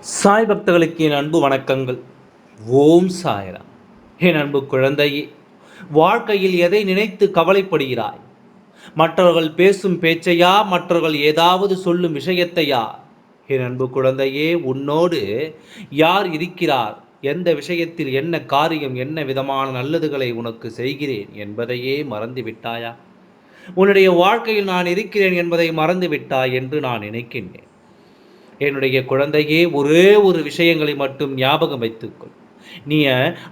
சாய் பக்தர்களுக்கு என் அன்பு வணக்கங்கள். ஓம் சாய்ரா என் அன்பு குழந்தையே வாழ்க்கையில் எதை நினைத்து கவலைப்படுகிறாய்? மற்றவர்கள் பேசும் பேச்சையா மற்றவர்கள் ஏதாவது சொல்லும் விஷயத்தையா? என் அன்பு குழந்தையே உன்னோடு யார் இருக்கிறார்? எந்த விஷயத்தில் என்ன காரியம் என்ன விதமான நல்லதுகளை உனக்கு செய்கிறேன் என்பதையே மறந்து விட்டாயா? உன்னுடைய வாழ்க்கையில் நான் இருக்கிறேன் என்பதை மறந்து விட்டாய் என்று நான் நினைக்கின்றேன். என்னுடைய குழந்தையே ஒரே ஒரு விஷயங்களை மட்டும் ஞாபகம் வைத்துக்கொள். நீ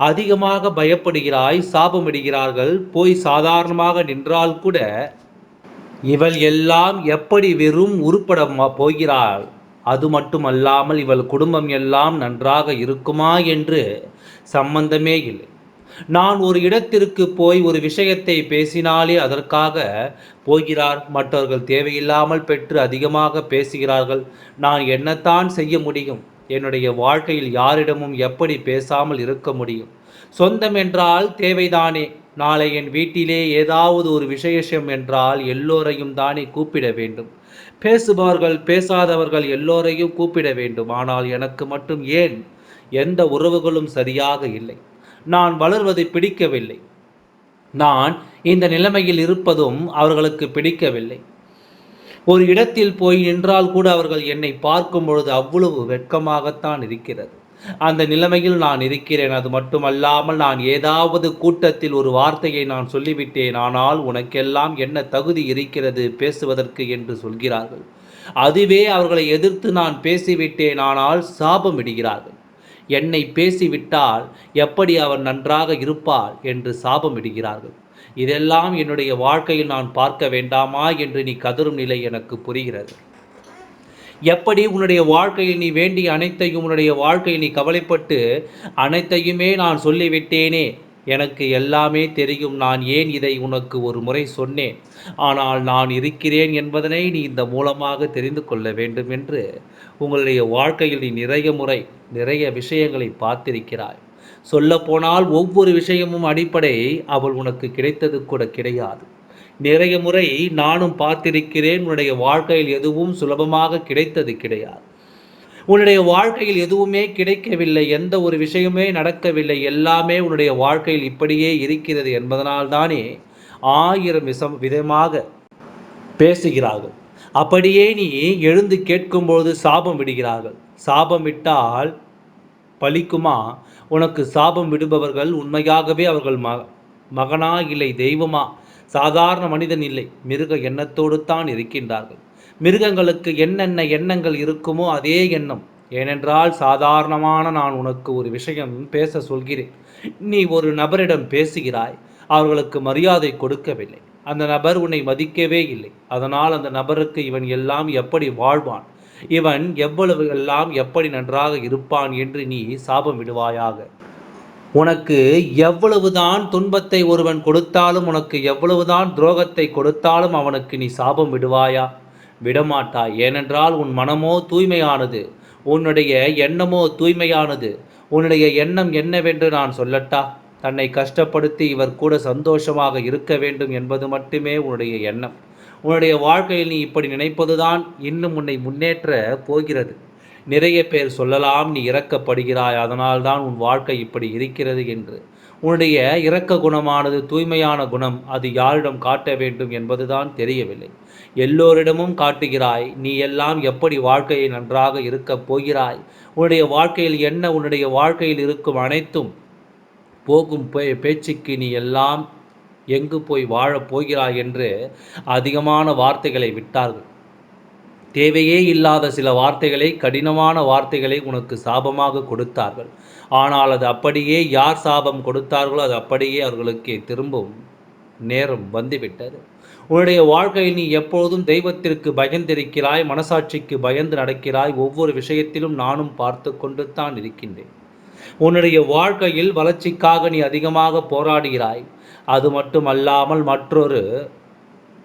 அதிகமாக பயப்படுகிறாய் சாபமிடுகிறார்கள் போய் சாதாரணமாக நின்றால் கூட இவள் எல்லாம் எப்படி வெறும் உருப்பட போகிறாள்? அது மட்டுமல்லாமல் இவள் குடும்பம் எல்லாம் நன்றாக இருக்குமா என்று சம்பந்தமே இல்லை. நான் ஒரு இடத்திற்கு போய் ஒரு விஷயத்தை பேசினாலே அதற்காக போகிறார். மற்றவர்கள் தேவையில்லாமல் பெற்று அதிகமாக பேசுகிறார்கள். நான் என்னத்தான் செய்ய முடியும்? என்னுடைய வாழ்க்கையில் யாரிடமும் எப்படி பேசாமல் இருக்க முடியும்? சொந்தம் என்றால் தேவைதானே? நாளை என் வீட்டிலே ஏதாவது ஒரு விசேஷம் என்றால் எல்லோரையும் தானே கூப்பிட வேண்டும். பேசுபவர்கள் பேசாதவர்கள் எல்லோரையும் கூப்பிட வேண்டும். ஆனால் எனக்கு மட்டும் ஏன்? எந்த உறவுகளும் சரியாக இல்லை. நான் வளர்வதை பிடிக்கவில்லை. நான் இந்த நிலைமையில் இருப்பதும் அவர்களுக்கு பிடிக்கவில்லை. ஒரு இடத்தில் போய் நின்றால் கூட அவர்கள் என்னை பார்க்கும் பொழுது அவ்வளவு வெட்கமாகத்தான் இருக்கிறது. அந்த நிலைமையில் நான் இருக்கிறேன். அது மட்டுமல்லாமல் நான் ஏதாவது கூட்டத்தில் ஒரு வார்த்தையை நான் சொல்லிவிட்டேன். ஆனால் உனக்கெல்லாம் என்ன தகுதி இருக்கிறது பேசுவதற்கு என்று சொல்கிறார்கள். அதுவே அவர்களை எதிர்த்து நான் பேசிவிட்டேன். ஆனால் சாபமிடுகிறார்கள். என்னை பேசிவிட்டால் எப்படி அவர் நன்றாக இருப்பார் என்று சாபம் இடுகிறார்கள் இதெல்லாம் என்னுடைய வாழ்க்கையில் நான் பார்க்க வேண்டாமா என்று நீ கதரும் நிலை எனக்கு புரிகிறது. எப்படி உன்னுடைய வாழ்க்கையில் நீ வேண்டிய அனைத்தையும் உன்னுடைய வாழ்க்கையில் நீ கவலைப்பட்டு அனைத்தையுமே நான் சொல்லிவிட்டேனே எனக்கு எல்லாமே தெரியும். நான் ஏன் இதை உனக்கு ஒரு முறை சொன்னேன்? ஆனால் நான் இருக்கிறேன் என்பதனை நீ இந்த மூலமாக தெரிந்து கொள்ள வேண்டும் என்று உங்களுடைய வாழ்க்கையில் நீ நிறைய முறை நிறைய விஷயங்களை பார்த்திருக்கிறாய். சொல்லப்போனால் ஒவ்வொரு விஷயமும் அடிப்படை அவள் உனக்கு கிடைத்தது கூட கிடையாது. நிறைய முறை நானும் பார்த்திருக்கிறேன். உன்னுடைய வாழ்க்கையில் எதுவும் சுலபமாக கிடைத்தது கிடையாது. உன்னுடைய வாழ்க்கையில் எதுவுமே கிடைக்கவில்லை எந்த ஒரு விஷயமே நடக்கவில்லை எல்லாமே உன்னுடைய வாழ்க்கையில் இப்படியே இருக்கிறது என்பதனால் தானே ஆயிரம் விஷம் விதமாக பேசுகிறார்கள். அப்படியே நீ எழுந்து கேட்கும்பொழுது சாபம் விடுகிறார்கள். சாபம் விட்டால் பலிக்குமா? உனக்கு சாபம் விடுபவர்கள் உண்மையாகவே அவர்கள் ம மகனா இல்லை தெய்வமா? சாதாரண மனிதன் இல்லை மிருக எண்ணத்தோடு தான் இருக்கின்றார்கள். மிருகங்களுக்கு என்னென்ன எண்ணங்கள் இருக்குமோ அதே எண்ணம். ஏனென்றால் சாதாரணமான நான் உனக்கு ஒரு விஷயம் பேச சொல்கிறேன். நீ ஒரு நபரிடம் பேசுகிறாய். அவர்களுக்கு மரியாதை கொடுக்கவில்லை. அந்த நபர் உன்னை மதிக்கவே இல்லை. அதனால் அந்த நபருக்கு இவன் எல்லாம் எப்படி வாழ்வான்? இவன் எவ்வளவு எல்லாம் எப்படி நன்றாக இருப்பான் என்று நீ சாபம் விடுவாயாக? உனக்கு எவ்வளவுதான் துன்பத்தை ஒருவன் கொடுத்தாலும் உனக்கு எவ்வளவுதான் துரோகத்தை கொடுத்தாலும் அவனுக்கு நீ சாபம் விடுவாயா? விடமாட்டாய் ஏனென்றால் உன் மனமோ தூய்மையானது உன்னுடைய எண்ணமோ தூய்மையானது உன்னுடைய எண்ணம் என்னவென்று நான் சொல்லட்டா? தன்னை கஷ்டப்படுத்தி இவர் கூட சந்தோஷமாக இருக்க வேண்டும் என்பது மட்டுமே உன்னுடைய எண்ணம். உன்னுடைய வாழ்க்கையில் நீ இப்படி நினைப்பதுதான் இன்னும் உன்னை முன்னேற்ற போகிறது. நிறைய பேர் சொல்லலாம் நீ இறக்கப்படுகிறாய் அதனால்தான் உன் வாழ்க்கை இப்படி இருக்கிறது என்று. உன்னுடைய இரக்க குணமானது தூய்மையான குணம் அது யாரிடம் காட்ட வேண்டும் என்பதுதான் தெரியவில்லை. எல்லோரிடமும் காட்டுகிறாய் நீ எல்லாம் எப்படி வாழ்க்கையை நன்றாக இருக்கப் போகிறாய்? உன்னுடைய வாழ்க்கையில் என்ன? உன்னுடைய வாழ்க்கையில் இருக்கும் அனைத்தும் போகும் பே- பேச்சுக்கு நீ எல்லாம் எங்கு போய் வாழப் போகிறாய் என்று அதிகமான வார்த்தைகளை விட்டார்கள். தேவையே இல்லாத சில வார்த்தைகளை கடினமான வார்த்தைகளை உனக்கு சாபமாக கொடுத்தார்கள். ஆனால் அது அப்படியே யார் சாபம் கொடுத்தார்களோ அது அப்படியே அவர்களுக்கு திரும்பும் நேரம் வந்துவிட்டது. உன்னுடைய வாழ்க்கையில் நீ எப்பொழுதும் தெய்வத்திற்கு பயந்திருக்கிறாய் மனசாட்சிக்கு பயந்து நடக்கிறாய். ஒவ்வொரு விஷயத்திலும் நானும் பார்த்து கொண்டு தான் இருக்கின்றேன். உன்னுடைய வாழ்க்கையில் வளர்ச்சிக்காக நீ அதிகமாக போராடுகிறாய். அது மட்டுமல்லாமல் மற்றொரு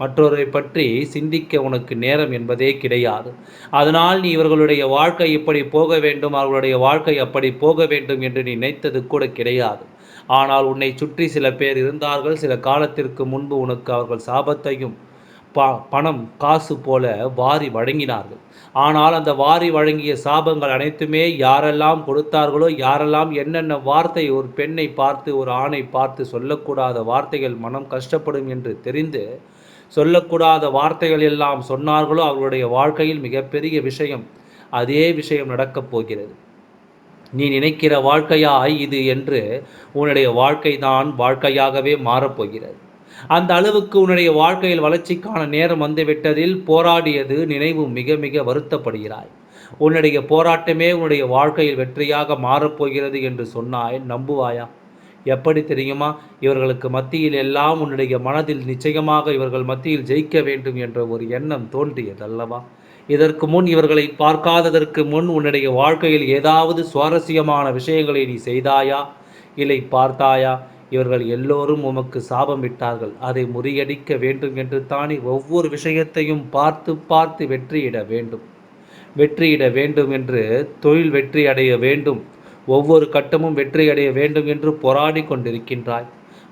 மற்றொரை பற்றி சிந்திக்க உனக்கு நேரம் என்பதே கிடையாது. அதனால் நீ இவர்களுடைய வாழ்க்கை இப்படி போக வேண்டும் அவர்களுடைய வாழ்க்கை அப்படி போக வேண்டும் என்று நீ நினைத்தது கூட கிடையாது. ஆனால் உன்னை சுற்றி சில பேர் இருந்தார்கள். சில காலத்திற்கு முன்பு உனக்கு அவர்கள் சாபத்தையும் ப பணம் காசு போல வாரி வழங்கினார்கள். ஆனால் அந்த வாரி வழங்கிய சாபங்கள் அனைத்துமே யாரெல்லாம் கொடுத்தார்களோ யாரெல்லாம் என்னென்ன வார்த்தை ஒரு பெண்ணை பார்த்து ஒரு ஆணை பார்த்து சொல்லக்கூடாத வார்த்தைகள் மனம் கஷ்டப்படும் என்று தெரிந்து சொல்லக்கூடாத வார்த்தைகள் எல்லாம் சொன்னார்களோ அவர்களுடைய வாழ்க்கையில் மிகப்பெரிய விஷயம் அதே விஷயம் நடக்கப் போகிறது. நீ நினைக்கிற வாழ்க்கையாய் இது என்று உன்னுடைய வாழ்க்கை தான் வாழ்க்கையாகவே மாறப்போகிறது அந்த அளவுக்கு உன்னுடைய வாழ்க்கையில் வளர்ச்சிக்கான நேரம் வந்துவிட்டதில் போராடியது நினைவு மிக மிக வருத்தப்படுகிறாய். உன்னுடைய போராட்டமே உன்னுடைய வாழ்க்கையில் வெற்றியாக மாறப்போகிறது என்று சொன்னாய். நம்புவாயா? எப்படி தெரியுமா? இவர்களுக்கு மத்தியில் எல்லாம் உன்னுடைய மனதில் நிச்சயமாக இவர்கள் மத்தியில் ஜெயிக்க வேண்டும் என்ற ஒரு எண்ணம் தோன்றியதல்லவா? இதற்கு முன் இவர்களை பார்க்காததற்கு முன் உன்னுடைய வாழ்க்கையில் ஏதாவது சுவாரஸ்யமான விஷயங்களை நீ செய்தாயா? இல்லை பார்த்தாயா? இவர்கள் எல்லோரும் உமக்கு சாபம் விட்டார்கள். அதை முறியடிக்க வேண்டும் என்று தானே ஒவ்வொரு விஷயத்தையும் பார்த்து பார்த்து வெற்றியிட வேண்டும். வெற்றியிட வேண்டும் என்று தொழில் வெற்றி அடைய வேண்டும். ஒவ்வொரு கட்டமும் வெற்றியடைய வேண்டும் என்று போராடி கொண்டிருக்கின்றாய்.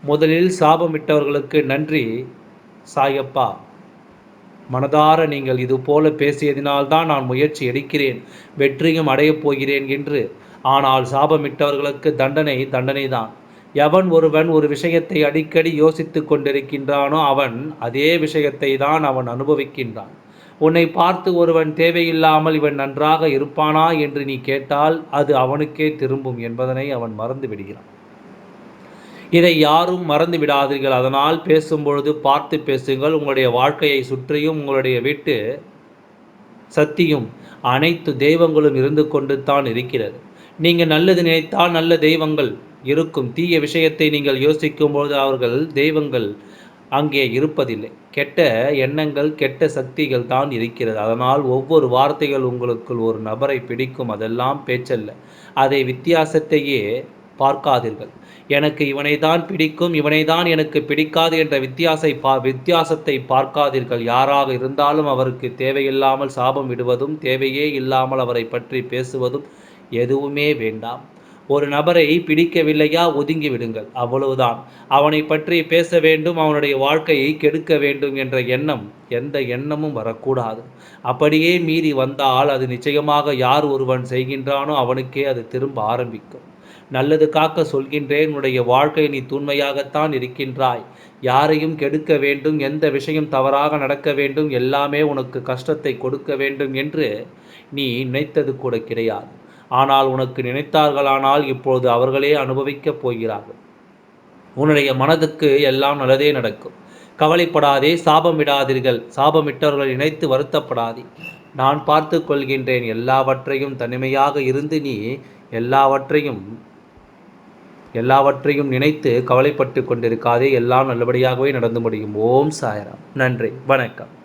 முதலில் சாபமிட்டவர்களுக்கு நன்றி சாயப்பா. மனதார நீங்கள் இது போல பேசியதினால்தான் நான் முயற்சி எடுக்கிறேன் வெற்றியும் அடையப் போகிறேன் என்று. ஆனால் சாபமிட்டவர்களுக்கு தண்டனை தண்டனைதான். எவன் ஒருவன் ஒரு விஷயத்தை அடிக்கடி யோசித்து கொண்டிருக்கின்றானோ அவன் அதே விஷயத்தை தான் அவன் அனுபவிக்கின்றான். உன்னை பார்த்து ஒருவன் தேவையில்லாமல் இவன் நன்றாக இருப்பானா என்று நீ கேட்டால் அது அவனுக்கே திரும்பும் என்பதனை அவன் மறந்து விடுகிறான். இதை யாரும் மறந்து விடாதீர்கள். அதனால் பேசும்பொழுது பார்த்து பேசுங்கள். உங்களுடைய வாழ்க்கையை சுற்றியும் உங்களுடைய வீட்டு சக்தியும் அனைத்து தெய்வங்களும் இருந்து கொண்டு தான் இருக்கிறது. நீங்கள் நல்லது நினைத்தால் நல்ல தெய்வங்கள் இருக்கும். தீய விஷயத்தை நீங்கள் யோசிக்கும்போது அவர்கள் தெய்வங்கள் அங்கே இருப்பதில்லை. கெட்ட எண்ணங்கள் கெட்ட சக்திகள் தான் இருக்கிறது. அதனால் ஒவ்வொரு வார்த்தைகள் உங்களுக்குள் ஒரு நபரை பிடிக்கும். அதெல்லாம் பேச்சல்ல. அதை வித்தியாசத்தையே பார்க்காதீர்கள். எனக்கு இவனை தான் பிடிக்கும். இவனை தான் எனக்கு பிடிக்காது என்ற வித்தியாசை பா வித்தியாசத்தை பார்க்காதீர்கள். யாராக இருந்தாலும் அவருக்கு தேவையில்லாமல் சாபம் விடுவதும் தேவையே இல்லாமல் அவரை பற்றி பேசுவதும் எதுவுமே வேண்டாம். ஒரு நபரை பிடிக்கவில்லையா ஒதுங்கி விடுங்கள். அவ்வளவுதான். அவனை பற்றி பேச வேண்டும் அவனுடைய வாழ்க்கையை கெடுக்க வேண்டும் என்ற எண்ணம் எந்த எண்ணமும் வரக்கூடாது. அப்படியே மீறி வந்தால் அது நிச்சயமாக யார் ஒருவன் செய்கின்றானோ அவனுக்கே அது திரும்ப ஆரம்பிக்கும். நல்லது காக்க சொல்கின்றேன் உன்னுடைய வாழ்க்கை நீ தூய்மையாகத்தான் இருக்கின்றாய். யாரையும் கெடுக்க வேண்டும் எந்த விஷயம் தவறாக நடக்க வேண்டும் எல்லாமே உனக்கு கஷ்டத்தை கொடுக்க வேண்டும் என்று நீ நினைத்தது கூட கிடையாது. ஆனால் உனக்கு நினைத்தார்களானால் இப்பொழுது அவர்களே அனுபவிக்கப் போகிறார்கள். உன்னுடைய மனதுக்கு எல்லாம் நல்லதே நடக்கும். கவலைப்படாதே சாபம் விடாதீர்கள் சாபமிட்டவர்கள் நினைத்து வருத்தப்படாதே. நான் பார்த்து கொள்கின்றேன் எல்லாவற்றையும் தனிமையாக இருந்து நீ எல்லாவற்றையும் எல்லாவற்றையும் நினைத்து கவலைப்பட்டு கொண்டிருக்காதே. எல்லாம் நல்லபடியாகவே நடந்து முடியும். ஓம் சாயராம். நன்றி. வணக்கம்.